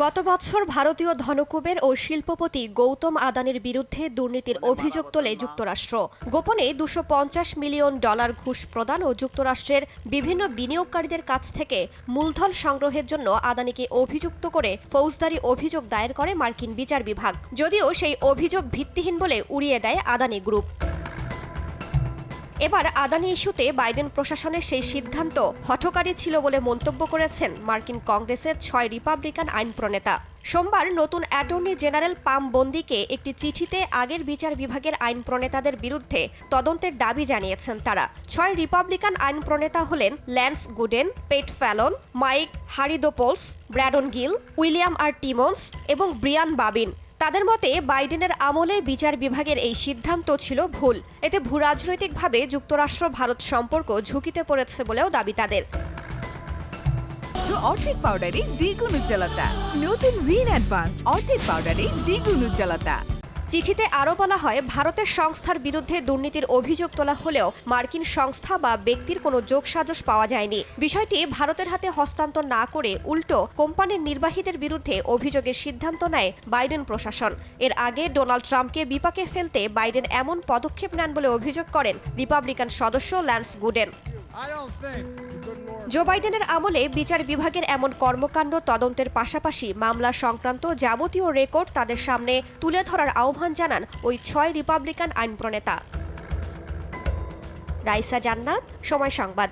গত বছর ভারতীয় ধনকুবের ও শিল্পপতি গৌতম আদানির বিরুদ্ধে দুর্নীতির অভিযোগ তোলে যুক্তরাষ্ট্র। গোপনে দুশো মিলিয়ন ডলার ঘুষ প্রদান ও যুক্তরাষ্ট্রের বিভিন্ন বিনিয়োগকারীদের কাছ থেকে মূলধন সংগ্রহের জন্য আদানিকে অভিযুক্ত করে ফৌজদারি অভিযোগ দায়ের করে মার্কিন বিচার বিভাগ। যদিও সেই অভিযোগ ভিত্তিহীন বলে উড়িয়ে দেয় আদানি গ্রুপ। এবার আদানি ইস্যুতে বাইডেন প্রশাসনের সেই সিদ্ধান্ত হঠকারী ছিল বলে মন্তব্য করেছেন মার্কিন কংগ্রেসের ছয় রিপাবলিকান আইন প্রণেতা। সোমবার নতুন অ্যাটর্নি জেনারেল পাম বন্দিকে একটি চিঠিতে আগের বিচার বিভাগের আইন প্রণেতাদের বিরুদ্ধে তদন্তের দাবি জানিয়েছেন তারা। ছয় রিপাবলিকান আইন প্রণেতা হলেন Lance Gooden, Pat Fallon, Mike Haridopolos, Brandon Gill, William R Timmons এবং ব্রিয়ান বাবিন। তাদের মতে, বাইডেনের আমলে বিচার বিভাগের এই সিদ্ধান্ত ছিল ভুল। এতে ভূ রাজনৈতিকভাবে যুক্তরাষ্ট্র ভারত সম্পর্ক ঝুঁকিতে পড়েছে বলেও দাবি তাদের। অর্ধেক পাউডারে দ্বিগুণ উজ্জ্বলতা। নতুন রিন অ্যাডভান্সড অর্ধেক পাউডারে দ্বিগুণ উজ্জ্বলতা। চিঠিতে আরও বলা হয়, ভারতের সংস্থার বিরুদ্ধে দুর্নীতির অভিযোগ তোলা হলেও মার্কিন সংস্থা বা ব্যক্তির কোনো যোগসাজশ পাওয়া যায়নি। বিষয়টি ভারতের হাতে হস্তান্তর না করে উল্টো কোম্পানির নির্বাহীদের বিরুদ্ধে অভিযোগের সিদ্ধান্ত নেয় বাইডেন প্রশাসন। এর আগে ডোনাল্ড ট্রাম্পকে বিপাকে ফেলতে বাইডেন এমন পদক্ষেপ নেন বলে অভিযোগ করেন রিপাবলিকান সদস্য ল্যান্স গুডেন। জো বাইডেনের আমলে বিচার বিভাগের এমন কর্মকাণ্ড তদন্তের পাশাপাশি মামলা সংক্রান্ত যাবতীয় রেকর্ড তাদের সামনে তুলে ধরার আহ্বান জানান ওই ছয় রিপাবলিকান আইন প্রণেতা রাইসা জান্নাত, সময় সংবাদ।